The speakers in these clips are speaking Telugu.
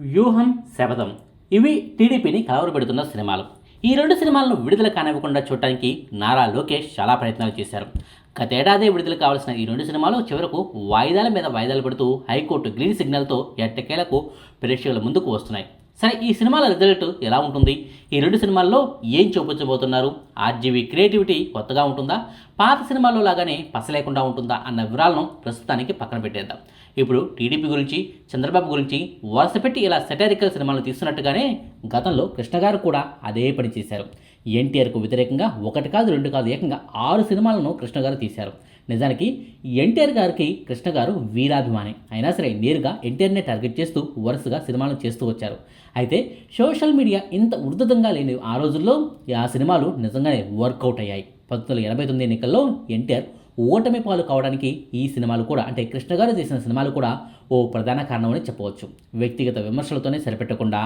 వ్యూహం శపథం. ఇవి టీడీపీని కలవరపెడుతున్న సినిమాలు. ఈ రెండు సినిమాలను విడుదల కానివ్వకుండా చూడటానికి నారా లోకేష్ చాలా ప్రయత్నాలు చేశారు. గతేడాదే విడుదల కావాల్సిన ఈ రెండు సినిమాలు చివరకు వాయిదాల మీద వాయిదాలు పడుతూ హైకోర్టు గ్రీన్ సిగ్నల్తో ఎట్టకేలకు ప్రేక్షకుల ముందుకు వస్తున్నాయి. సరే ఈ సినిమాల రిజల్ట్ ఎలా ఉంటుంది? ఈ రెండు సినిమాల్లో ఏం చూపించబోతున్నారు? ఆర్జీవి క్రియేటివిటీ కొత్తగా ఉంటుందా? పాత సినిమాల్లో లాగానే పసలేకుండా ఉంటుందా అన్న వివరాలను ప్రస్తుతానికి పక్కన పెట్టేద్దాం. ఇప్పుడు టీడీపీ గురించి చంద్రబాబు గురించి వరుస పెట్టి ఇలా సెటారికల్ సినిమాలు తీస్తున్నట్టుగానే గతంలో కృష్ణ గారు కూడా అదే పని చేశారు. ఎన్టీఆర్కు వ్యతిరేకంగా ఒకటి కాదు రెండు కాదు ఏకంగా ఆరు సినిమాలను కృష్ణ గారు తీశారు. నిజానికి ఎన్టీఆర్ గారికి కృష్ణ గారు వీరాభిమాని. అయినా సరే నేరుగా ఎన్టీఆర్నే టార్గెట్ చేస్తూ వరుసగా సినిమాలు చేస్తూ వచ్చారు. అయితే సోషల్ మీడియా ఇంత ఉధృతంగా లేని ఆ రోజుల్లో ఆ సినిమాలు నిజంగానే వర్కౌట్ అయ్యాయి. పంతొమ్మిది వందల ఎనభై తొమ్మిది ఎన్నికల్లో ఎన్టీఆర్ ఓటమి పాలు కావడానికి ఈ సినిమాలు కూడా అంటే కృష్ణ గారు చేసిన సినిమాలు కూడా ఓ ప్రధాన కారణమని చెప్పవచ్చు. వ్యక్తిగత విమర్శలతోనే సరిపెట్టకుండా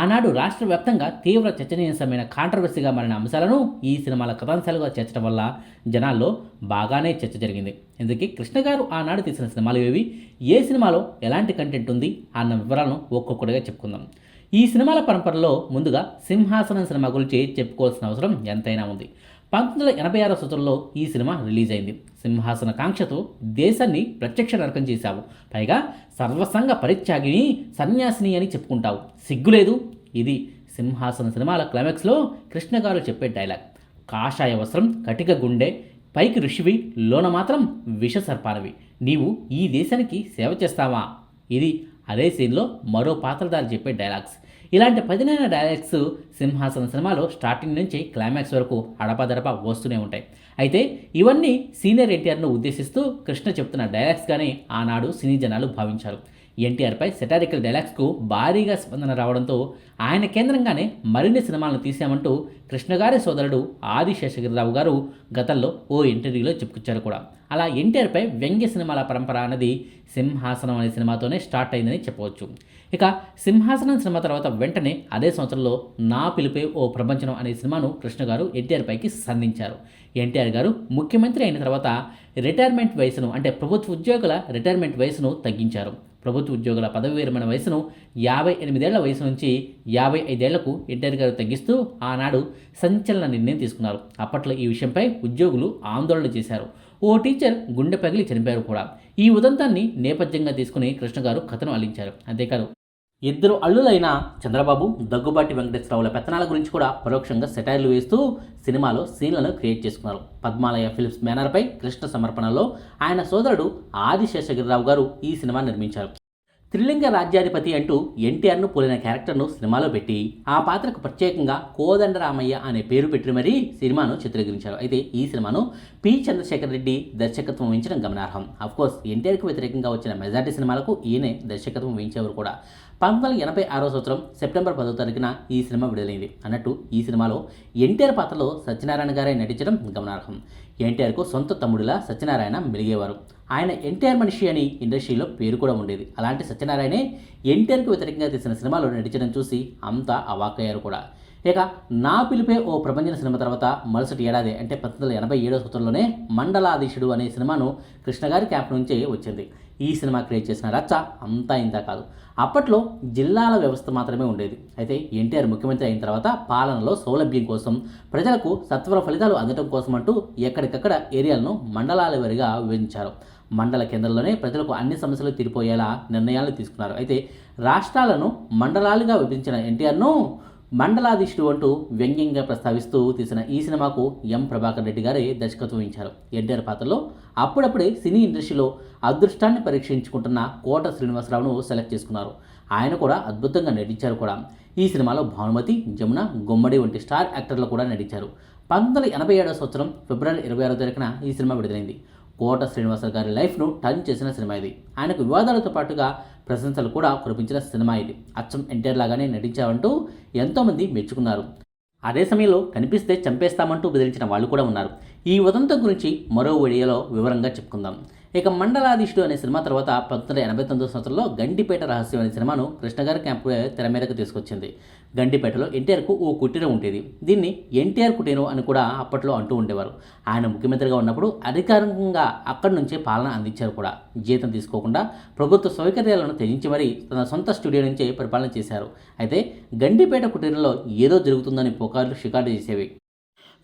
ఆనాడు రాష్ట్ర వ్యాప్తంగా తీవ్ర చర్చనీయాంశమైన కాంట్రవర్సీగా మారిన అంశాలను ఈ సినిమాల కథాంశాలుగా చేర్చడం వల్ల జనాల్లో బాగానే చర్చ జరిగింది. ఇందుకే కృష్ణ గారు ఆనాడు తీసిన సినిమాలు ఏవి ఏ సినిమాలో ఎలాంటి కంటెంట్ ఉంది అన్న వివరాలను ఒక్కొక్కటిగా చెప్పుకుందాం. ఈ సినిమాల పరంపరలో ముందుగా సింహాసనం సినిమా గురించి చెప్పుకోవాల్సిన అవసరం ఎంతైనా ఉంది. పంతొమ్మిది వందల ఎనభై ఆరో సంవత్సరంలో ఈ సినిమా రిలీజ్ అయింది సింహాసన కాంక్షతో దేశాన్ని ప్రత్యక్ష నరకం చేశావు. పైగా సర్వసంగ పరిత్యాగిని సన్యాసిని అని చెప్పుకుంటావు. సిగ్గులేదు ఇది సింహాసన సినిమాల క్లైమాక్స్లో కృష్ణగారు చెప్పే డైలాగ్. కాషాయ వస్త్రం కటిక గుండె పైకి ఋషివి లోన మాత్రం విషసర్పానవి నీవు ఈ దేశానికి సేవ చేస్తావా? ఇది అదే సీన్లో మరో పాత్రధారి చెప్పే డైలాగ్స్. ఇలాంటి పదినైన డైలాగ్స్ సింహాసన సినిమాలో స్టార్టింగ్ నుంచి క్లైమాక్స్ వరకు అడపాదడపా వస్తూనే ఉంటాయి. అయితే ఇవన్నీ సీనియర్ ఎన్టీఆర్ను ఉద్దేశిస్తూ కృష్ణ చెప్తున్న డైలాగ్స్గానే ఆనాడు సినీ జనాలు భావించారు. ఎన్టీఆర్పై సెటారికల్ డైలాగ్స్కు భారీగా స్పందన రావడంతో ఆయన కేంద్రంగానే మరిన్ని సినిమాలను తీశామంటూ కృష్ణగారి సోదరుడు ఆది శేషగిరిరావు గారు గతంలో ఓ ఇంటర్వ్యూలో చెప్పుకొచ్చారు కూడా. అలా ఎన్టీఆర్పై వ్యంగ్య సినిమాల పరంపర అన్నది సింహాసనం అనే సినిమాతోనే స్టార్ట్ అయిందని చెప్పవచ్చు. ఇక సింహాసనం సినిమా తర్వాత వెంటనే అదే సంవత్సరంలో నా పిలిపే ఓ ప్రపంచం అనే సినిమాను కృష్ణ గారు ఎన్టీఆర్పైకి సంధించారు. ఎన్టీఆర్ గారు ముఖ్యమంత్రి అయిన తర్వాత రిటైర్మెంట్ వయసును అంటే ప్రభుత్వ ఉద్యోగుల రిటైర్మెంట్ వయసును తగ్గించారు. ప్రభుత్వ ఉద్యోగుల పదవి విరమణ వయసును యాభై ఎనిమిదేళ్ళ వయసు నుంచి యాభై ఐదేళ్ళకు ఎన్టీఆర్ గారు తగ్గిస్తూ ఆనాడు సంచలన నిర్ణయం తీసుకున్నారు. అప్పట్లో ఈ విషయంపై ఉద్యోగులు ఆందోళన చేశారు. ఓ టీచర్ గుండె పగిలి చనిపోయారు కూడా. ఈ ఉదంతాన్ని నేపథ్యంగా తీసుకుని కృష్ణ గారు కథను అల్లించారు. అంతేకాదు ఇద్దరు అల్లులైన చంద్రబాబు దగ్గుబాటి వెంకటేశ్వరరావుల పెత్తనాల గురించి కూడా పరోక్షంగా సెటైర్లు వేస్తూ సినిమాలో సీన్లను క్రియేట్ చేసుకున్నారు. పద్మాలయ ఫిలిప్స్ బ్యానర్పై కృష్ణ సమర్పణలో ఆయన సోదరుడు ఆదిశేషగిరిరావు గారు ఈ సినిమా నిర్మించారు. త్రిలింగ రాజ్యాధిపతి అంటూ ఎన్టీఆర్ను పోలిన క్యారెక్టర్ను సినిమాలో పెట్టి ఆ పాత్రకు ప్రత్యేకంగా కోదండరామయ్య అనే పేరు పెట్టి మరీ సినిమాను చిత్రీకరించారు. అయితే ఈ సినిమాను పి. చంద్రశేఖర్ రెడ్డి దర్శకత్వం వహించడం గమనార్హం. అఫ్కోర్స్ ఎన్టీఆర్కు వ్యతిరేకంగా వచ్చిన మెజార్టీ సినిమాలకు ఈయనే దర్శకత్వం వహించేవారు కూడా. పంతొమ్మిది వందల ఎనభై ఆరో సంవత్సరం సెప్టెంబర్ పదో తారీఖున ఈ సినిమా విడుదలైంది. అన్నట్టు ఈ సినిమాలో ఎన్టీఆర్ పాత్రలో సత్యనారాయణ గారే నటించడం గమనార్హం. ఎన్టీఆర్కు సొంత తమ్ముడిలా సత్యనారాయణ మెలిగేవారు. ఆయన ఎన్టీఆర్ మనిషి అని ఇండస్ట్రీలో పేరు కూడా ఉండేది. అలాంటి సత్యనారాయణే ఎన్టీఆర్కు వ్యతిరేకంగా తీసిన సినిమాలో నటించడం చూసి అంతా అవాకయ్యారు కూడా. ఇక నా పిలిపే ఓ ప్రపంచ సినిమా తర్వాత మరుసటి ఏడాది అంటే పంతొమ్మిది వందల ఎనభై ఏడో సంవత్సరంలోనే మండలాధీశుడు అనే సినిమాను కృష్ణగారి క్యాంప్ నుంచే వచ్చింది. ఈ సినిమా క్రియేట్ చేసిన రచ్చ అంతా ఇంత కాదు. అప్పట్లో జిల్లాల వ్యవస్థ మాత్రమే ఉండేది. అయితే ఎన్టీఆర్ ముఖ్యమంత్రి అయిన తర్వాత పాలనలో సౌలభ్యం కోసం ప్రజలకు సత్వర ఫలితాలు అందడం కోసం అంటూ ఎక్కడికక్కడ ఏరియాలను మండలాల వారిగా విభజించారు. మండల కేంద్రంలోనే ప్రజలకు అన్ని సమస్యలు తీరిపోయేలా నిర్ణయాలు తీసుకున్నారు. అయితే రాష్ట్రాలను మండలాలుగా విభజించిన ఎన్టీఆర్ను మండలాధీశుడు అంటూ వ్యంగ్యంగా ప్రస్తావిస్తూ తీసిన ఈ సినిమాకు ఎం. ప్రభాకర్ రెడ్డి గారే దర్శకత్వం ఇచ్చారు ఎన్టీఆర్ పాత్రలో అప్పుడప్పుడే సినీ ఇండస్ట్రీలో అదృష్టాన్ని పరీక్షించుకుంటున్న కోట శ్రీనివాసరావును సెలెక్ట్ చేసుకున్నారు. ఆయన కూడా అద్భుతంగా నటించారు కూడా. ఈ సినిమాలో భానుమతి జమున గుమ్మడి వంటి స్టార్ యాక్టర్లు కూడా నటించారు. పంతొమ్మిది ఎనభై ఏడవ సంవత్సరం ఫిబ్రవరి ఇరవై ఆరో తారీఖున ఈ సినిమా విడుదలైంది. కోట శ్రీనివాసరావు గారి లైఫ్ను టర్న్ చేసిన సినిమా ఇది. ఆయనకు వివాదాలతో పాటుగా ప్రశంసలు కూడా కురిపించిన సినిమా ఇది. అచ్చం ఎన్టీఆర్ లాగానే నటించావంటూ ఎంతోమంది మెచ్చుకున్నారు. అదే సమయంలో కనిపిస్తే చంపేస్తామంటూ బెదిరించిన వాళ్ళు కూడా ఉన్నారు. ఈ ఉదంతం గురించి మరో వీడియోలో వివరంగా చెప్పుకుందాం. ఇక మండలాధీశుడు అనే సినిమా తర్వాత పంతొమ్మిది వందల ఎనభై తొమ్మిది సంవత్సరంలో గండిపేట రహస్యం అనే సినిమాను కృష్ణగారి క్యాంపు తెర మీదకు తీసుకొచ్చింది. గండిపేటలో ఎన్టీఆర్కు ఓ కుటీరం ఉండేది. దీన్ని ఎన్టీఆర్ కుటీరం అని కూడా అప్పట్లో అంటూ ఉండేవారు. ఆయన ముఖ్యమంత్రిగా ఉన్నప్పుడు అధికారికంగా అక్కడి నుంచే పాలన అందించారు కూడా. జీతం తీసుకోకుండా ప్రభుత్వ సౌకర్యాలను త్యజించి మరీ తన సొంత స్టూడియో నుంచే పరిపాలన చేశారు. అయితే గండిపేట కుటీరంలో ఏదో జరుగుతుందని పుకార్లు షికారు చేసేవి.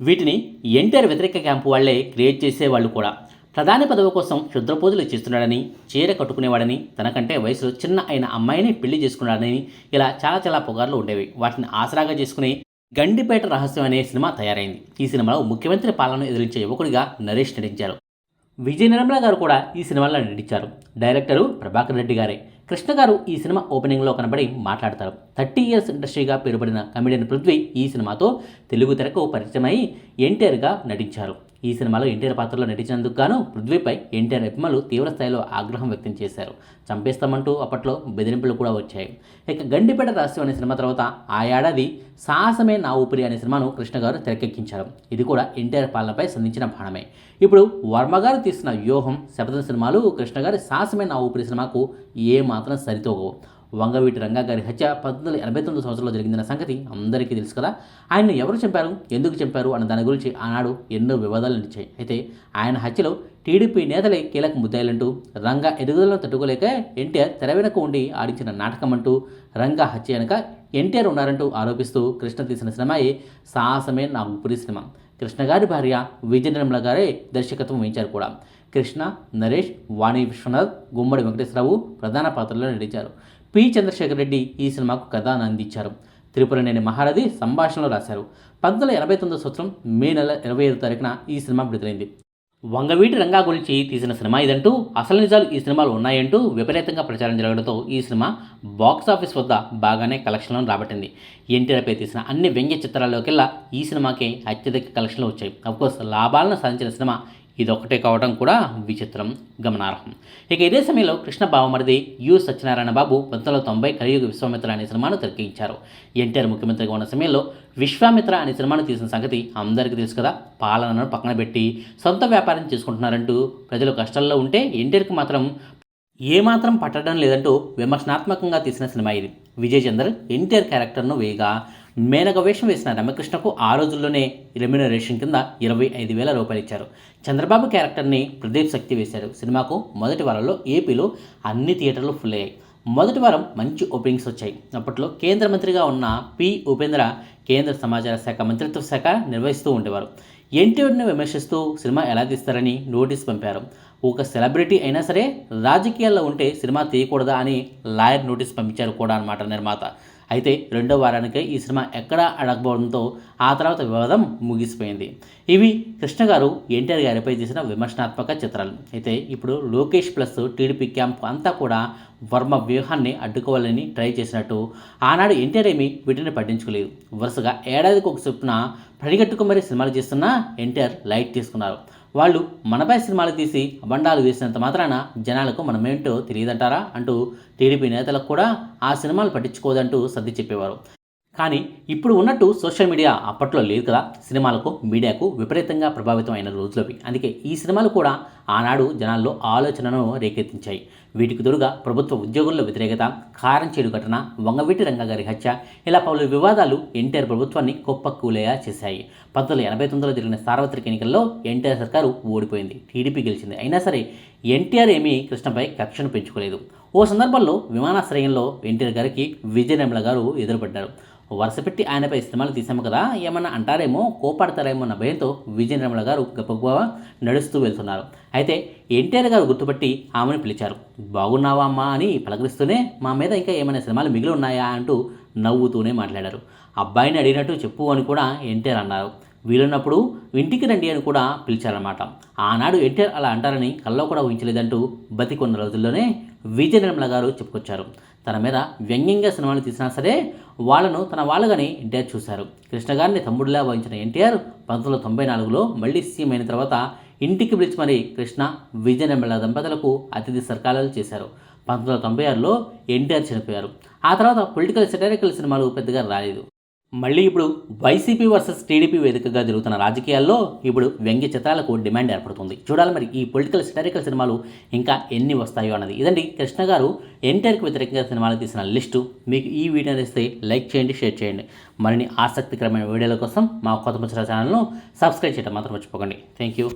వీటిని ఎన్టీఆర్ వ్యతిరేక క్యాంపు వాళ్ళే క్రియేట్ చేసేవాళ్ళు కూడా. ప్రధాని పదవి కోసం క్షుద్ర పూజలు చేస్తున్నాడని చీర కట్టుకునేవాడని తనకంటే వయసులో చిన్న అయిన అమ్మాయిని పెళ్ళి చేసుకున్నాడని ఇలా చాలా చాలా పొగార్లు ఉండేవి. వాటిని ఆసరాగా చేసుకుని గండిపేట రహస్యం అనే సినిమా తయారైంది. ఈ సినిమాలో ముఖ్యమంత్రి పాలనను ఎదిరించే యువకుడిగా నరేష్ నటించారు. విజయ నిర్మల గారు కూడా ఈ సినిమాలో నటించారు. డైరెక్టరు ప్రభాకర్ రెడ్డి గారే. కృష్ణ గారు ఈ సినిమా ఓపెనింగ్లో కనబడి మాట్లాడతారు. థర్టీ ఇయర్స్ ఇండస్ట్రీగా పేరుపడిన కమెడియన్ పృథ్వీ ఈ సినిమాతో తెలుగు తెరకు పరిచయమై ఎన్టీఆర్గా నటించారు. ఈ సినిమాలో ఎన్టీఆర్ పాత్రలో నటించినందుకు గాను పృథ్వీపై ఎన్టీఆర్ అభిమానులు తీవ్ర స్థాయిలో ఆగ్రహం వ్యక్తం చేశారు. చంపేస్తామంటూ అప్పట్లో బెదిరింపులు కూడా వచ్చాయి. ఇక గండిపేట రహస్యం అనే సినిమా తర్వాత ఆ ఏడాది సాహసమే నా ఊపిరి అనే సినిమాను కృష్ణ గారు తెరకెక్కించారు. ఇది కూడా ఎన్టీఆర్ పాలనపై సంధించిన బాణమే. ఇప్పుడు వర్మ గారు తీసిన వ్యూహం శపథ సినిమాలు కృష్ణ గారి సాహసమే నా ఊపిరి సినిమాకు ఏ మాత్రం సరితోగవు. వంగవీటి రంగా గారి హత్య పంతొమ్మిది వందల ఎనభై తొమ్మిది సంవత్సరంలో జరిగిందన్న సంగతి అందరికీ తెలుసు కదా. ఆయన ఎవరు చంపారు? ఎందుకు చంపారు? అన్న దాని గురించి ఆనాడు ఎన్నో వివాదాలు నిలిచాయి. అయితే ఆయన హత్యలో టీడీపీ నేతలే కీలక ముద్దాయిలంటూ రంగా ఎదుగుదలను తట్టుకోలేక ఎన్టీఆర్ తెరవెనక ఉండి ఆడించిన నాటకం అంటూ రంగా హత్య వెనక ఎన్టీఆర్ ఉన్నారంటూ ఆరోపిస్తూ కృష్ణ తీసిన సినిమాయే సాహసమే నా ఊపిరి సినిమా. కృష్ణ గారి భార్య విజయ నిర్మల గారే దర్శకత్వం వహించారు కూడా. కృష్ణ నరేష్ వాణి విశ్వనాథ్ గుమ్మడి వెంకటేశ్వరరావు ప్రధాన పాత్రలో నటించారు. పి చంద్రశేఖర్ రెడ్డి ఈ సినిమాకు కథను అందించారు. త్రిపురనేని మహారథి సంభాషణలు రాశారు. పంతొమ్మిది వందల ఎనభై తొమ్మిదో సంవత్సరం మే నెల ఇరవై ఐదు తారీఖున ఈ సినిమా విడుదలైంది. వంగవీటి రంగా గురించి తీసిన సినిమా ఇదంటూ అసలు నిజాలు ఈ సినిమాలు ఉన్నాయంటూ విపరీతంగా ప్రచారం జరగడంతో ఈ సినిమా బాక్స్ ఆఫీస్ వద్ద బాగానే కలెక్షన్లను రాబట్టింది. ఎన్టీఆర్పై తీసిన అన్ని వ్యంగ్య చిత్రాల్లోకెల్లా ఈ సినిమాకే అత్యధిక కలెక్షన్లు వచ్చాయి. అఫ్కోర్స్ లాభాలను సాధించిన సినిమా ఇదొకటే కావడం కూడా విచిత్రం గమనార్హం. ఇక ఇదే సమయంలో కృష్ణ బావమరిది యు సత్యనారాయణ బాబు పంతొమ్మిది వందల తొంభై కలియుగ విశ్వామిత్ర అనే సినిమాను తెరకెక్కించారు. ఎన్టీఆర్ ముఖ్యమంత్రిగా ఉన్న సమయంలో విశ్వామిత్ర అనే సినిమాను తీసిన సంగతి అందరికీ తెలుసు కదా. పాలనను పక్కన పెట్టి సొంత వ్యాపారం చేసుకుంటున్నారంటూ ప్రజలు కష్టాల్లో ఉంటే ఎన్టీఆర్కి మాత్రం ఏమాత్రం పట్టడం లేదంటూ విమర్శనాత్మకంగా తీసిన సినిమా ఇది. విజయ్ చందర్ ఎన్టీఆర్ క్యారెక్టర్ను వేయగా మేనక వేషం వేసిన రమకృష్ణకు ఆ రోజుల్లోనే రెమ్యునరేషన్ కింద ఇరవై ఐదు వేల రూపాయలు ఇచ్చారు. చంద్రబాబు క్యారెక్టర్ని ప్రదీప్ శక్తి వేశారు. సినిమాకు మొదటి వారంలో ఏపీలో అన్ని థియేటర్లు ఫుల్ అయ్యాయి. మొదటి వారం మంచి ఓపెనింగ్స్ వచ్చాయి. అప్పట్లో కేంద్ర మంత్రిగా ఉన్న పి ఉపేంద్ర కేంద్ర సమాచార శాఖ మంత్రిత్వ శాఖ నిర్వహిస్తూ ఉండేవారు. ఎన్టీఆర్ని విమర్శిస్తూ సినిమా ఎలా తీస్తారని నోటీస్ పంపారు. ఒక సెలబ్రిటీ అయినా సరే రాజకీయాల్లో ఉంటే సినిమా తీయకూడదా అని లాయర్ నోటీస్ పంపించారు కూడా అనమాట నిర్మాత. అయితే రెండో వారానికే ఈ సినిమా ఎక్కడా అడగబోవడంతో ఆ తర్వాత వివాదం ముగిసిపోయింది. ఇవి కృష్ణ గారు ఎన్టీఆర్ గారిపై చేసిన విమర్శనాత్మక చిత్రాలు. అయితే ఇప్పుడు లోకేష్ ప్లస్ టీడీపీ క్యాంప్ అంతా కూడా వర్మ వ్యూహాన్ని అడ్డుకోవాలని ట్రై చేసినట్టు ఆనాడు ఎన్టీఆర్ ఏమీ వీటిని పట్టించుకోలేదు. వరుసగా ఏడాదికి ఒక చొప్పున పడిగట్టుకు మరీ సినిమాలు చేస్తున్నా ఎన్టీఆర్ లైట్ తీసుకున్నారు. వాళ్ళు మనపై సినిమాలు తీసి అబండాలు వేసినంత మాత్రాన జనాలకు మనమేంటో తెలియదంటారా అంటూ టీడీపీ నేతలకు కూడా ఆ సినిమాలు పట్టించుకోదంటూ సర్ది చెప్పేవారు. కానీ ఇప్పుడు ఉన్నట్టు సోషల్ మీడియా అప్పట్లో లేదు కదా. సినిమాలకు మీడియాకు విపరీతంగా ప్రభావితం అయిన రోజులవి. అందుకే ఈ సినిమాలు కూడా ఆనాడు జనాల్లో ఆలోచనను రేకెత్తించాయి. వీటికి తోడుగా ప్రభుత్వ ఉద్యోగుల్లో వ్యతిరేకత కారం చేడు ఘటన వంగవీటి రంగా గారి హత్య ఇలా పలు వివాదాలు ఎన్టీఆర్ ప్రభుత్వాన్ని కుప్పకూలేలా చేశాయి. పంతొమ్మిది ఎనభై తొమ్మిదిలో జరిగిన సార్వత్రిక ఎన్నికల్లో ఎన్టీఆర్ సర్కారు ఓడిపోయింది. టీడీపీ గెలిచింది. అయినా సరే ఎన్టీఆర్ ఏమీ కృష్ణపై కక్షను పెంచుకోలేదు. ఓ సందర్భంలో విమానాశ్రయంలో ఎన్టీఆర్ గారికి విజయనిర్మల గారు ఎదురుపడ్డారు. వరుసపెట్టి ఆయనపై సినిమాలు తీసాము కదా ఏమన్నా అంటారేమో కోపాడతారేమో అన్న భయంతో విజయ నిర్మల గారు గొప్ప నడుస్తూ వెళ్తున్నారు. అయితే ఎన్టీఆర్ గారు గుర్తుపట్టి ఆమెను పిలిచారు. బాగున్నావా అమ్మా అని పలకరిస్తూనే మా మీద ఇంకా ఏమైనా సినిమాలు మిగిలి ఉన్నాయా అంటూ నవ్వుతూనే మాట్లాడారు. అబ్బాయిని అడిగినట్టు చెప్పు అని కూడా ఎన్టీఆర్ అన్నారు. వీలున్నప్పుడు ఇంటికి రండి అని కూడా పిలిచారన్నమాట. ఆనాడు ఎన్టీఆర్ అలా అంటారని కల్లో కూడా ఊహించలేదంటూ బతికొన్న రోజుల్లోనే విజయ నిర్మల గారు చెప్పుకొచ్చారు. తన మీద వ్యంగ్యంగా సినిమాలు తీసినా సరే వాళ్ళను తన వాళ్ళగానే ఎన్టీఆర్ చూశారు. కృష్ణ గారిని తమ్ముడిలా వహించిన ఎన్టీఆర్ పంతొమ్మిది వందల తొంభై నాలుగులో మళ్ళీ సీఎం అయిన తర్వాత ఇంటికి పిలిచి మరి కృష్ణ విజయ దంపతులకు అతిథి సర్కారాలు చేశారు. పంతొమ్మిది వందల తొంభై ఆరులో ఎన్టీఆర్ చనిపోయారు. ఆ తర్వాత పొలిటికల్ సెటరికల్ సినిమాలు పెద్దగా రాలేదు. మళ్ళీ ఇప్పుడు వైసీపీ వర్సెస్ టీడీపీ వేదికగా జరుగుతున్న రాజకీయాల్లో ఇప్పుడు వ్యంగ్య చిత్రాలకు డిమాండ్ ఏర్పడుతుంది. చూడాలి మరి ఈ పొలిటికల్ సెటరికల్ సినిమాలు ఇంకా ఎన్ని వస్తాయో అన్నది. ఇదండి కృష్ణ గారు ఎన్టీఆర్కి వ్యతిరేకంగా సినిమాలు తీసిన లిస్టు. మీకు ఈ వీడియో నచ్చితే లైక్ చేయండి షేర్ చేయండి. మరిన్ని ఆసక్తికరమైన వీడియోల కోసం మా కొత్త ముచ్చట ఛానల్ను సబ్స్క్రైబ్ చేయడం మాత్రం మర్చిపోకండి. Thank you